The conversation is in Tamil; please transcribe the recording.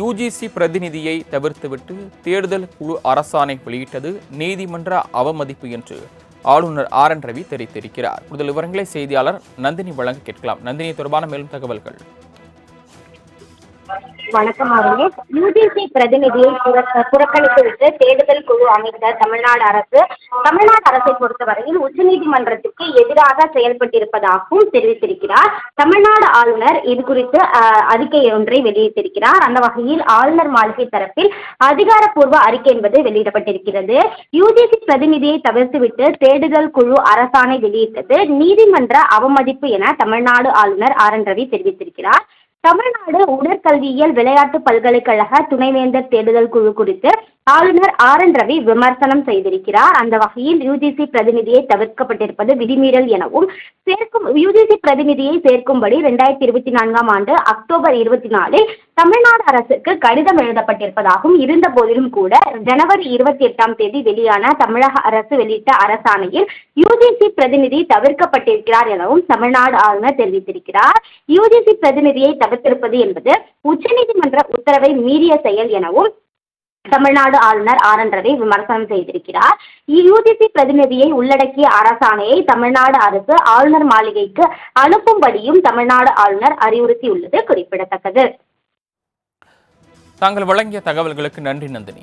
யூஜிசி பிரதிநிதியை தவிர்த்துவிட்டு தேர்தல் குழு அரசாணை வெளியிட்டது நீதிமன்ற அவமதிப்பு என்று ஆளுநர் ஆர் என் ரவி தெரிவித்திருக்கிறார். கூடுதல் விவரங்களை செய்தியாளர் நந்தினி வழங்க கேட்கலாம். நந்தினி தொடர்பான மேலும் தகவல்கள். வணக்கம் யூஜிசி பிரதிநிதியை புறக்கணித்துவிட்டு தேடுதல் குழு அமைத்த தமிழ்நாடு அரசு தமிழ்நாடு அரசை பொறுத்தவரையில் உச்சநீதிமன்றத்துக்கு எதிராக செயல்பட்டிருப்பதாகவும் தெரிவித்திருக்கிறார். தமிழ்நாடு ஆளுநர் இது குறித்து அறிக்கை ஒன்றை வெளியிட்டிருக்கிறார். அந்த வகையில் ஆளுநர் மாளிகை தரப்பில் அதிகாரப்பூர்வ அறிக்கை என்பது வெளியிடப்பட்டிருக்கிறது. யூஜிசி பிரதிநிதியை தவிர்த்துவிட்டு தேடுதல் குழு அரசாணை வெளியிட்டது நீதிமன்ற அவமதிப்பு என தமிழ்நாடு ஆளுநர் ஆர். என். ரவி தெரிவித்திருக்கிறார். தமிழ்நாடு உடற்கல்வியியல் விளையாட்டு பல்கலைக்கழக துணைவேந்தர் தேடுதல் குழு குறித்து ஆளுநர் ஆர் என் ரவி விமர்சனம் செய்திருக்கிறார். அந்த வகையில் யுஜிசி பிரதிநிதியை தவிர்க்கப்பட்டிருப்பது விதிமீறல் எனவும் சேர்க்கும் யுஜிசி பிரதிநிதியை சேர்க்கும்படி ரெண்டாயிரத்தி இருபத்தி நான்காம் ஆண்டு அக்டோபர் இருபத்தி நாலில் தமிழ்நாடு அரசுக்கு கடிதம் எழுதப்பட்டிருப்பதாகவும் இருந்த போதிலும் கூட ஜனவரி இருபத்தி எட்டாம் தேதி வெளியான தமிழக அரசு வெளியிட்ட அரசாணையில் யுஜிசி பிரதிநிதி தவிர்க்கப்பட்டிருக்கிறார் எனவும் தமிழ்நாடு ஆளுநர் தெரிவித்திருக்கிறார். யுஜிசி பிரதிநிதியை தவிர்த்திருப்பது என்பது உச்சநீதிமன்ற உத்தரவை மீறிய செயல் எனவும் தமிழ்நாடு ஆளுநர் ஆர் என் ரவி விமர்சனம் செய்திருக்கிறார். யுஜிசி பிரதிநிதியை உள்ளடக்கிய அரசாணையை தமிழ்நாடு அரசு ஆளுநர் மாளிகைக்கு அனுப்பும்படியும் தமிழ்நாடு ஆளுநர் அறிவுறுத்தியுள்ளது குறிப்பிடத்தக்கது. தாங்கள் வழங்கிய தகவல்களுக்கு நன்றி நந்தினி.